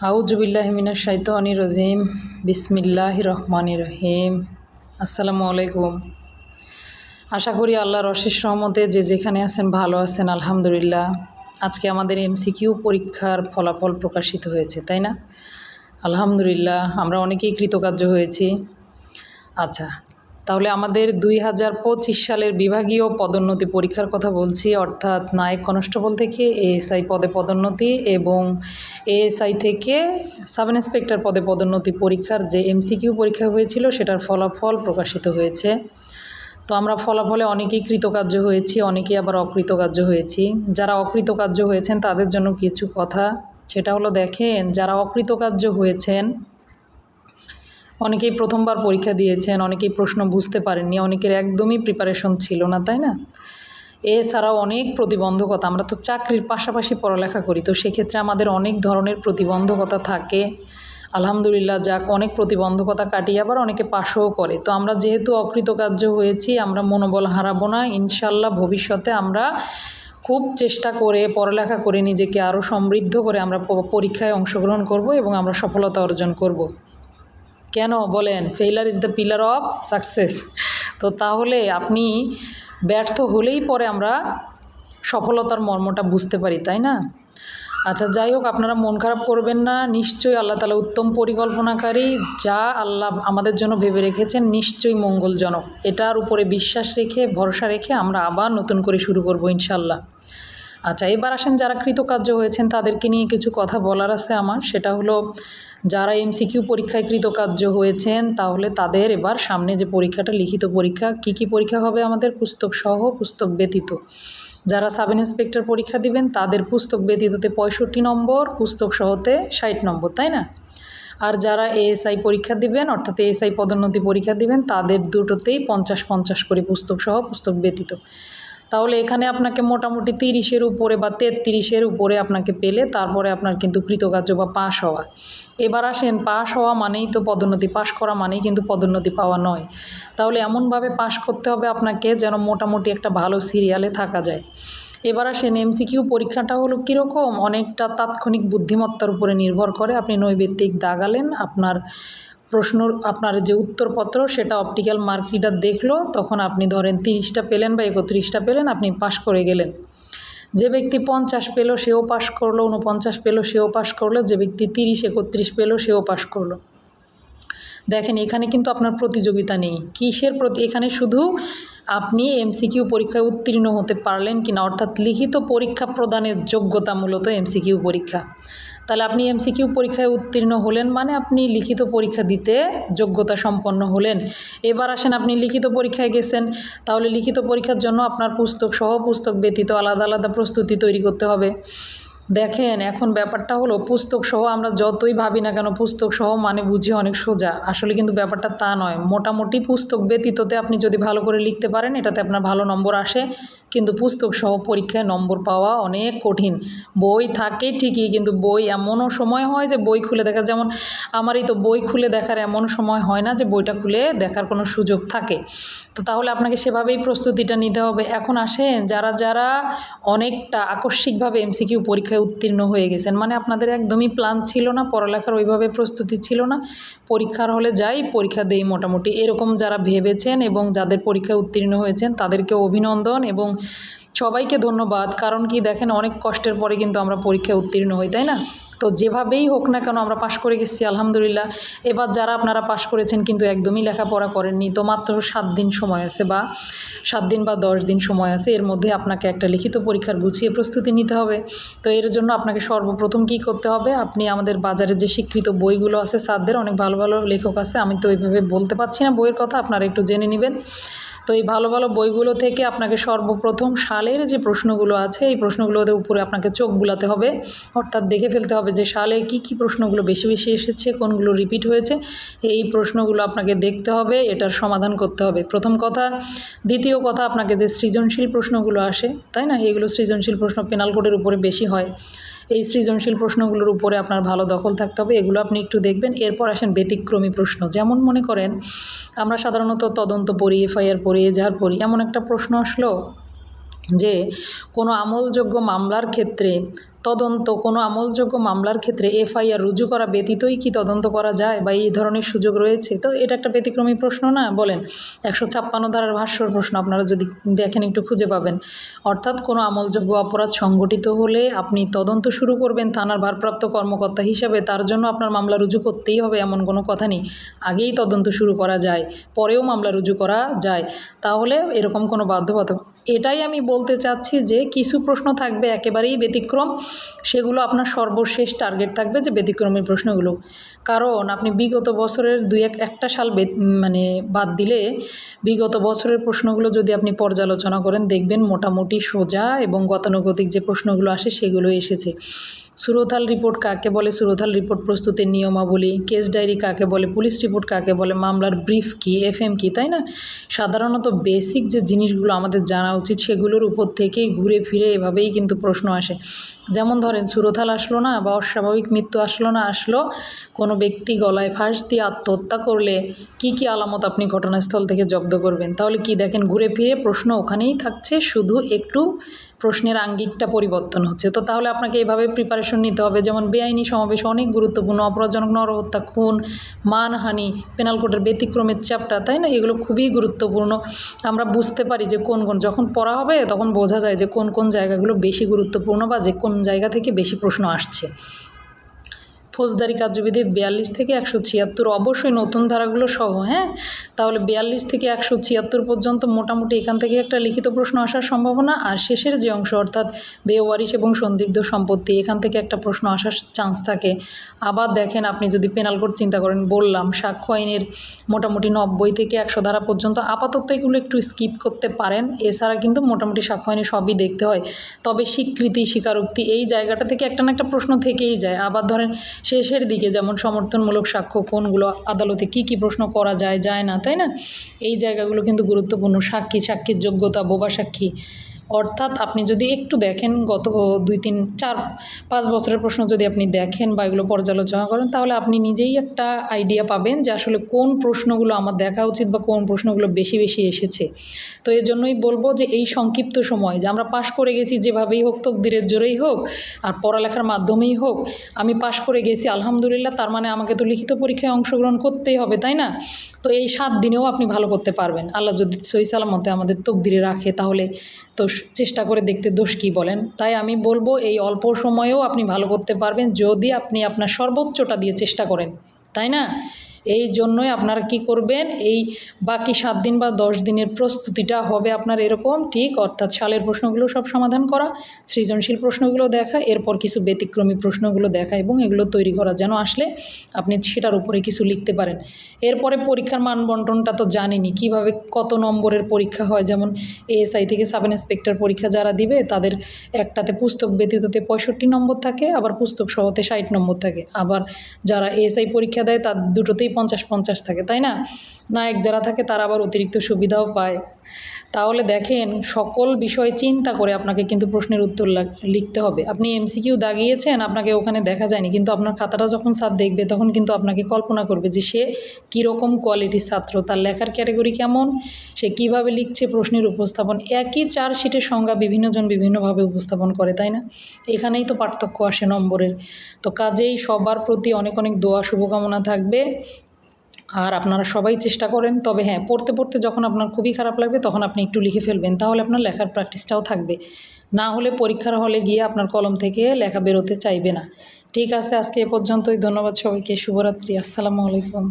আউজুবিল্লাহমিনা শাইতানি রজিম। বিসমিল্লাহ রহমান রহিম। আসসালামু আলাইকুম। আশা করি আল্লাহর অশেষ রহমতে যে যেখানে আছেন, ভালো আছেন, আলহামদুলিল্লাহ। আজকে আমাদের এমসিকিউ পরীক্ষার ফলাফল প্রকাশিত হয়েছে, তাই না? আলহামদুলিল্লাহ, আমরা অনেকেই কৃতকার্য হয়েছি। আচ্ছা তাহলে আমাদের দুই হাজার পঁচিশ সালের বিভাগীয় পদোন্নতি পরীক্ষার কথা বলছি, অর্থাৎ নায়ক কনস্টেবল থেকে এএসআই পদে পদোন্নতি এবং এএসআই থেকে সাব ইন্সপেক্টর পদে পদোন্নতি পরীক্ষার যে এমসিকিউ পরীক্ষা হয়েছিল, সেটার ফলাফল প্রকাশিত হয়েছে। তো আমরা ফলাফলে অনেকেই কৃতকার্য হয়েছি, অনেকেই আবার অকৃতকার্য হয়েছি। যারা অকৃতকার্য হয়েছেন, তাদের জন্য কিছু কথা। সেটা হলো, দেখেন, যারা অকৃতকার্য হয়েছেন অনেকেই প্রথমবার পরীক্ষা দিয়েছেন, অনেকেই প্রশ্ন বুঝতে পারেননি, অনেকের একদমই প্রিপারেশন ছিল না, তাই না? এছাড়াও অনেক প্রতিবন্ধকতা, আমরা তো চাকরির পাশাপাশি পড়ালেখা করি, তো সেক্ষেত্রে আমাদের অনেক ধরনের প্রতিবন্ধকতা থাকে। আলহামদুলিল্লাহ, যাক, অনেক প্রতিবন্ধকতা কাটিয়ে আবার অনেকে পাশও করে। তো আমরা যেহেতু অকৃতকার্য হয়েছি, আমরা মনোবল হারাবো না ইনশাল্লাহ ভবিষ্যতে আমরা খুব চেষ্টা করে পড়ালেখা করে নিজেকে আরও সমৃদ্ধ করে আমরা পরীক্ষায় অংশগ্রহণ করব এবং আমরা সফলতা অর্জন করব। কেন বলেন failure is the pillar of success তো তাহলে আপনি ব্যর্থ হলেই পরে আমরা সফলতার মর্মটা বুঝতে পারি, তাই না? আচ্ছা যাই হোক, আপনারা মন খারাপ করবেন না, নিশ্চয়ই আল্লাহ তালা উত্তম পরিকল্পনাকারী, যা আল্লাহ আমাদের জন্য ভেবে রেখেছেন, নিশ্চয়ই মঙ্গলজনক। এটার উপরে বিশ্বাস রেখে, ভরসা রেখে আমরা আবার নতুন করে শুরু করব ইনশাল্লাহ আচ্ছা এবার আসেন যারা কৃতকার্য হয়েছেন, তাদেরকে নিয়ে কিছু কথা বলার আছে আমার। সেটা হলো, যারা এমসিকিউ পরীক্ষায় কৃতকার্য হয়েছেন, তাহলে তাদের এবার সামনে যে পরীক্ষাটা, লিখিত পরীক্ষা, কি কি পরীক্ষা হবে আমাদের? পুস্তক সহ, পুস্তক ব্যতীত। যারা সাব ইন্সপেক্টর পরীক্ষা দিবেন, তাদের পুস্তক ব্যতীততে পঁয়ষট্টি নম্বর, পুস্তক সহতে ষাট নম্বর, তাই না? আর যারা এএসআই পরীক্ষা দিবেন, অর্থাৎ এএসআই পদোন্নতি পরীক্ষা দিবেন, তাদের দুটোতেই পঞ্চাশ পঞ্চাশ করে পুস্তক সহ, পুস্তক ব্যতীত। তাহলে এখানে আপনাকে মোটামুটি তিরিশের উপরে বা তেত্রিশের উপরে আপনাকে পেলে তারপরে আপনার কিন্তু কৃতকার্য বা পাশ হওয়া। এবার আসেন, পাশ হওয়া মানেই তো পদোন্নতি, পাশ করা মানেই কিন্তু পদোন্নতি পাওয়া নয়। তাহলে এমনভাবে পাশ করতে হবে আপনাকে যেন মোটামুটি একটা ভালো সিরিয়ালে থাকা যায়। এবার আসেন এমসিকিউ পরীক্ষাটা হলো কীরকম? অনেকটা তাৎক্ষণিক বুদ্ধিমত্তার উপরে নির্ভর করে। আপনি নৈবেত্তিক দাগালেন, আপনার প্রশ্ন আপনার যে উত্তরপত্র, সেটা অপটিক্যাল মার্ক রিডার দেখল, তখন আপনি ধরেন তিরিশটা পেলেন বা একত্রিশটা পেলেন, আপনি পাশ করে গেলেন। যে ব্যক্তি পঞ্চাশ পেল, সেও পাশ করল উনপঞ্চাশ পেল, সেও পাশ করল, যে ব্যক্তি তিরিশ, একত্রিশ পেল, সেও পাশ করল। দেখেন, এখানে কিন্তু আপনার প্রতিযোগিতা নেই। কিসের প্রতি, এখানে শুধু আপনি এমসিকিউ পরীক্ষায় উত্তীর্ণ হতে পারলেন কিনা, অর্থাৎ লিখিত পরীক্ষা প্রদানের যোগ্যতা মূলত এমসিকিউ পরীক্ষা। তাহলে আপনি এমসিকিউ পরীক্ষায় উত্তীর্ণ হলেন মানে আপনি লিখিত পরীক্ষা দিতে যোগ্যতা সম্পন্ন হলেন। এবার আসেন, আপনি লিখিত পরীক্ষায় গেছেন, তাহলে লিখিত পরীক্ষার জন্য আপনার পুস্তক সহ পুস্তক ব্যতীত আলাদা আলাদা প্রস্তুতি তৈরি করতে হবে। দেখেন, এখন ব্যাপারটা হলো পুস্তক সহ আমরা যতই ভাবি না কেন, পুস্তক সহ মানে বুঝি অনেক সোজা। আসলে কিন্তু ব্যাপারটা তা নয়। মোটামুটি পুস্তক ব্যতীততে আপনি যদি ভালো করে লিখতে পারেন, এটাতে আপনার ভালো নম্বর আসে। কিন্তু পুস্তক সহ পরীক্ষায় নম্বর পাওয়া অনেক কঠিন। বই থাকে ঠিকই, কিন্তু বই এমনও সময় হয় যে বই খুলে দেখা যেমন আমারই তো বই খুলে দেখার এমন সময় হয় না যে বইটা খুলে দেখার কোনো সুযোগ থাকে। তো তাহলে আপনাকে সেভাবেই প্রস্তুতিটা নিতে হবে। এখন আসেন, যারা যারা অনেকটা আকস্মিকভাবে এমসিকিউ পরীক্ষায় উত্তীর্ণ হয়ে গেছেন। মানে আপনাদের একদমই প্ল্যান ছিল না, পড়ালেখার ওইভাবে প্রস্তুতি ছিল না। পরীক্ষার হলে যাই, পরীক্ষা দেই মোটামুটি। এরকম যারা ভেবেছেন এবং যাদের পরীক্ষায় উত্তীর্ণ হয়েছেন, তাদেরকে অভিনন্দন এবং সবাইকে ধন্যবাদ। কারণ কি দেখেন, অনেক কষ্টের পরে কিন্তু আমরা পরীক্ষায় উত্তীর্ণ হই, তাই না? তো যেভাবেই হোক না কেন আমরা পাশ করে গেছি, আলহামদুলিল্লাহ। এবার যারা আপনারা পাশ করেছেন কিন্তু একদমই লেখাপড়া করেননি, তো মাত্র সাত দিন সময় আছে বা সাত দিন বা দশ দিন সময় আছে, এর মধ্যে আপনাকে একটা লিখিত পরীক্ষার গুছিয়ে প্রস্তুতি নিতে হবে। তো এর জন্য আপনাকে সর্বপ্রথম কী করতে হবে, আপনি আমাদের বাজারে যে স্বীকৃত বইগুলো আছে, স্যারদের অনেক ভালো ভালো লেখক আছে, আমি তো ওইভাবে বলতে পারছি না বইয়ের কথা, আপনারা একটু জেনে নেবেন। তো এই ভালো ভালো বইগুলো থেকে আপনাকে সর্বপ্রথম সালের যে প্রশ্নগুলো আছে, এই প্রশ্নগুলোর উপরে আপনাকে চোখ বুলাতে হবে। অর্থাৎ দেখে ফেলতে হবে যে সালে কি কি প্রশ্নগুলো বেশি বেশি এসেছে, কোনগুলো রিপিট হয়েছে। এই প্রশ্নগুলো আপনাকে দেখতে হবে, এটার সমাধান করতে হবে। প্রথম কথা, দ্বিতীয় কথা, আপনাকে যে সৃজনশীল প্রশ্নগুলো আসে, তাই না? এগুলো সৃজনশীল প্রশ্ন পেনাল কোডের উপরে বেশি হয়। এই সৃজনশীল প্রশ্নগুলোর উপরে আপনার ভালো দখল থাকতে হবে, এগুলো আপনি একটু দেখবেন। এরপর আসেন ব্যতিক্রমী প্রশ্ন। যেমন মনে করেন, আমরা সাধারণত তদন্ত পড়ি, এফআইআর পড়ি, এজাহার পড়ি, এমন একটা প্রশ্ন আসলো যে, কোনো আমলযোগ্য মামলার ক্ষেত্রে তদন্ত, কোনো আমলযোগ্য মামলার ক্ষেত্রে এফআইআর রুজু করা ব্যতীতই কি তদন্ত করা যায় বা এই ধরনের সুযোগ রয়েছে? তো এটা একটা ব্যতিক্রমী প্রশ্ন না? বলেন, একশো ছাপ্পান্ন ধারার ভাষ্যর প্রশ্ন আপনারা যদি দেখেন একটু খুঁজে পাবেন। অর্থাৎ কোনো আমলযোগ্য অপরাধ সংগঠিত হলে আপনি তদন্ত শুরু করবেন থানার ভারপ্রাপ্ত কর্মকর্তা হিসাবে। তার জন্য আপনার মামলা রুজু করতেই হবে এমন কোনো কথা নেই। আগেই তদন্ত শুরু করা যায়, পরেও মামলা রুজু করা যায়। তাহলে এরকম কোনো বাধ্যবাধক এটাই আমি বলতে চাচ্ছি যে কিছু প্রশ্ন থাকবে একেবারেই ব্যতিক্রম। সেগুলো আপনার সর্বশেষ টার্গেট থাকবে যে ব্যতিক্রমী প্রশ্নগুলো। কারণ আপনি বিগত বছরের দুই এক, একটা সাল মানে বাদ দিলে বিগত বছরের প্রশ্নগুলো যদি আপনি পর্যালোচনা করেন, দেখবেন মোটামুটি সোজা এবং গতানুগতিক যে প্রশ্নগুলো আসে সেগুলো এসেছে। সুরতাল রিপোর্ট কাকে বলে? সুরতাল রিপোর্ট প্রস্তুতির নিয়মাবলী। কেস ডায়েরি কাকে বলে? পুলিশ রিপোর্ট কাকে বলে? মামলার ব্রিফ কী? এফএম কী? তাই না? সাধারণত বেসিক যে জিনিসগুলো আমাদের জানা উচিত সেগুলোর উপর থেকেই ঘুরে ফিরে এভাবেই কিন্তু প্রশ্ন আসে। যেমন ধরেন সুরতাল আসলো না বা অস্বাভাবিক মৃত্যু আসলো না, আসলো, কোনো ব্যক্তি গলায় ফাঁস দিয়ে আত্মহত্যা করলে কি কি আলামত আপনি ঘটনাস্থল থেকে জব্দ করবেন? তাহলে কি দেখেন, ঘুরে ফিরে প্রশ্ন ওখানেই থাকছে, শুধু একটু প্রশ্নের আঙ্গিকটা পরিবর্তন হচ্ছে। তো তাহলে আপনাকে এইভাবে প্রিপারেশন নিতে হবে। যেমন বেআইনি সমাবেশ অনেক গুরুত্বপূর্ণ। অপরাধজনক নরহত্যা, খুন, মানহানি পেনাল কোডের ব্যতিক্রমের চ্যাপ্টার তাই না? এগুলো খুবই গুরুত্বপূর্ণ। আমরা বুঝতে পারি যে কোন কোন, যখন পড়া হবে তখন বোঝা যায় যে কোন কোন জায়গাগুলো বেশি গুরুত্বপূর্ণ বা যে কোন জায়গা থেকে বেশি প্রশ্ন আসছে। ফৌজদারি কার্যবিধি বিয়াল্লিশ থেকে একশো ছিয়াত্তর। অবশ্যই নতুন ধারাগুলো সহ হ্যাঁ? তাহলে বিয়াল্লিশ থেকে একশো ছিয়াত্তর পর্যন্ত মোটামুটি এখান থেকে একটা লিখিত প্রশ্ন আসার সম্ভাবনা, আর শেষের যে অংশ, অর্থাৎ বেওয়ারিশ এবং সন্দিগ্ধ সম্পত্তি, এখান থেকে একটা প্রশ্ন আসার চান্স থাকে। আবার দেখেন, আপনি যদি পেনাল কোড চিন্তা করেন, বললাম, সাক্ষ্য আইনের মোটামুটি নব্বই থেকে একশো ধারা পর্যন্ত আপাতত এগুলো একটু স্কিপ করতে পারেন। এছাড়া কিন্তু মোটামুটি সাক্ষ্য আইনে সবই দেখতে হয়। তবে স্বীকৃতি, স্বীকারোক্তি, এই জায়গাটা থেকে একটা না একটা প্রশ্ন থেকেই যায়। আবার ধরেন শেষের দিকে যেমন সমর্থনমূলক সাক্ষ্য কোনগুলো, আদালতে কি কি প্রশ্ন করা যায় যায় না, তাই না? এই জায়গাগুলো কিন্তু গুরুত্বপূর্ণ। সাক্ষী, সাক্ষীর যোগ্যতা, বোবা সাক্ষী। অর্থাৎ আপনি যদি একটু দেখেন গত দুই তিন চার পাঁচ বছরের প্রশ্ন যদি আপনি দেখেন বা এগুলো পর্যালোচনা করেন, তাহলে আপনি নিজেই একটা আইডিয়া পাবেন যে আসলে কোন প্রশ্নগুলো আমার দেখা উচিত বা কোন প্রশ্নগুলো বেশি বেশি এসেছে। তো এই জন্যই বলব যে এই সংক্ষিপ্ত সময়, যে আমরা পাশ করে গেছি যেভাবেই হোক, তকদিরের জোরেই হোক, আর পড়ালেখার মাধ্যমেই হোক, আমি পাশ করে গেছি, আলহামদুলিল্লাহ, তার মানে আমাকে তো লিখিত পরীক্ষায় অংশগ্রহণ করতেই হবে, তাই না? তো এই সাত দিনেও আপনি ভালো করতে পারবেন। আল্লাহ যদি সহি সালামতে আমাদের তকদিরে রাখে, তাহলে তো চেষ্টা করে দেখতে দোষ কী বলেন? তাই আমি বলব এই অল্প সময়েও আপনি ভালো করতে পারবেন যদি আপনি আপনার সর্বোচ্চটা দিয়ে চেষ্টা করেন। তাই না? এই জন্যই আপনারা কি করবেন? এই বাকি সাত দিন বা দশ দিনের প্রস্তুতিটা হবে আপনার এরকম, ঠিক? অর্থাৎ সালের প্রশ্নগুলো সব সমাধান করা, সৃজনশীল প্রশ্নগুলো দেখা, এরপর কিছু ব্যতিক্রমী প্রশ্নগুলো দেখা এবং এগুলো তৈরি করা যেন আসলে আপনি সেটার উপরে কিছু লিখতে পারেন। এরপরে পরীক্ষার মান বন্টনটা তো জানেনি, কীভাবে কত নম্বরের পরীক্ষা হয়? যেমন এএসআই থেকে সাব ইন্সপেক্টর পরীক্ষা যারা দিবে, তাদের একটাতে পুস্তক ব্যতীততে পঁয়ষট্টি নম্বর থাকে, আবার পুস্তক সহতে ষাট নম্বর থাকে। আবার যারা এএসআই পরীক্ষা দেয়, তার দুটোতেই পঞ্চাশ পঞ্চাশ থাকে, তাই না? নায়ক যারা থাকে তারা আবার অতিরিক্ত সুবিধাও পায়। তাহলে দেখেন, সকল বিষয় চিন্তা করে আপনাকে কিন্তু প্রশ্নের উত্তর লিখতে হবে। আপনি এমসিকিউ দাগিয়েছেন, আপনাকে ওখানে দেখা যায়নি, কিন্তু আপনার খাতাটা যখন স্যার দেখবে, তখন কিন্তু আপনাকে কল্পনা করবে যে সে কীরকম কোয়ালিটির ছাত্র, তার লেখার ক্যাটাগরি কেমন, সে কীভাবে লিখছে, প্রশ্নের উপস্থাপন, একই চার শিটের সংজ্ঞা বিভিন্নজন বিভিন্নভাবে উপস্থাপন করে, তাই না? এখানেই তো পার্থক্য আসে নম্বরের। তো কাজেই সবার প্রতি অনেক অনেক দোয়া, শুভকামনা থাকবে। আর আপনারা সবাই চেষ্টা করেন, তবে হ্যাঁ পড়তে পড়তে যখন আপনার খুবই খারাপ লাগবে, তখন আপনি একটু লিখে ফেলবেন, তাহলে আপনার লেখার প্র্যাকটিসটাও থাকবে। না হলে পরীক্ষার হলে গিয়ে আপনার কলম থেকে লেখা বেরোতে চাইবে না। ঠিক আছে, আজকে এ পর্যন্তই, ধন্যবাদ সবাইকে, শুভরাত্রি, আসসালামু আলাইকুম।